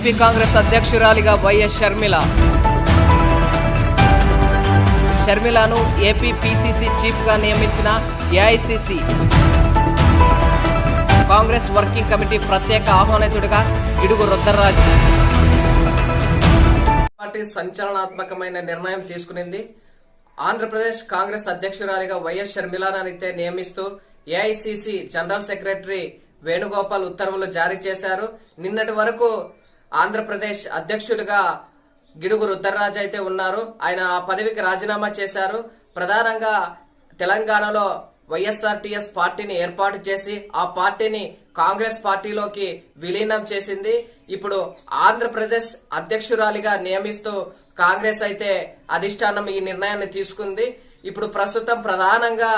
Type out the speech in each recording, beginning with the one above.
AP Congress అధ్యక్షురాలిగా YS Sharmila. షర్మిలను AP PCC చీఫ్గా నియమించిన ఏఐసిసి. కాంగ్రెస్ వర్కింగ్ కమిటీ ప్రత్యేక ఆహ్వానితుడిగా గిడుగు రుద్రరాజు. పార్టీ సంచలనాత్మకమైన నిర్ణయం తీసుకునింది. ఆంధ్రప్రదేశ్ కాంగ్రెస్ అధ్యక్షురాలిగా వైఎస్ షర్మిలానైతే నియమిస్తూ ఏఐసిసి జనరల్ సెక్రటరీ వేణుగోపాల్ ఉత్తర్వులు జారీ చేశారు. నిన్నటి వరకు ఆంధ్రప్రదేశ్ అధ్యక్షుడిగా గిడుగు రుద్రరాజు అయితే ఉన్నారు. ఆయన ఆ పదవికి రాజీనామా చేశారు. ప్రధానంగా తెలంగాణలో వైఎస్ఆర్టీఎస్ పార్టీని ఏర్పాటు చేసి ఆ పార్టీని కాంగ్రెస్ పార్టీలోకి విలీనం చేసింది. ఇప్పుడు ఆంధ్రప్రదేశ్ అధ్యక్షురాలిగా నియమిస్తూ కాంగ్రెస్ అయితే అధిష్టానం ఈ నిర్ణయాన్ని తీసుకుంది. ఇప్పుడు ప్రస్తుతం ప్రధానంగా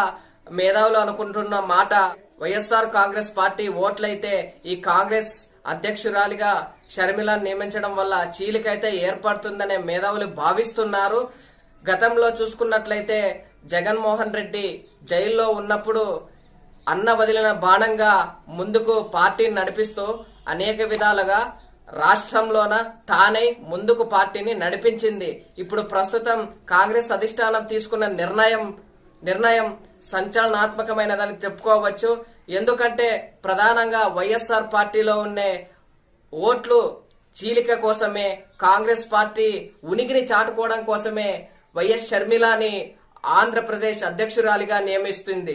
మేధావులు అనుకుంటున్న మాట వైఎస్ఆర్ కాంగ్రెస్ పార్టీ ఓట్లయితే ఈ కాంగ్రెస్ అధ్యక్షురాలిగా షర్మిల నియమించడం వల్ల చీలికైతే ఏర్పడుతుందనే మేధావులు భావిస్తున్నారు. గతంలో చూసుకున్నట్లయితే జగన్మోహన్ రెడ్డి జైల్లో ఉన్నప్పుడు అన్న వదిలిన బాణంగా ముందుకు పార్టీని నడిపిస్తూ అనేక విధాలుగా రాష్ట్రంలోన తానై ముందుకు పార్టీని నడిపించింది. ఇప్పుడు ప్రస్తుతం కాంగ్రెస్ అధిష్టానం తీసుకున్న నిర్ణయం నిర్ణయం సంచలనాత్మకమైనదని చెప్పుకోవచ్చు. ఎందుకంటే ప్రధానంగా వైఎస్ఆర్ పార్టీలో ఉండే ఓట్లు చీలిక కోసమే కాంగ్రెస్ పార్టీ ఉనికిని చాటుకోవడం కోసమే వైఎస్ షర్మిలాని ఆంధ్రప్రదేశ్ అధ్యక్షురాలిగా నియమిస్తుంది.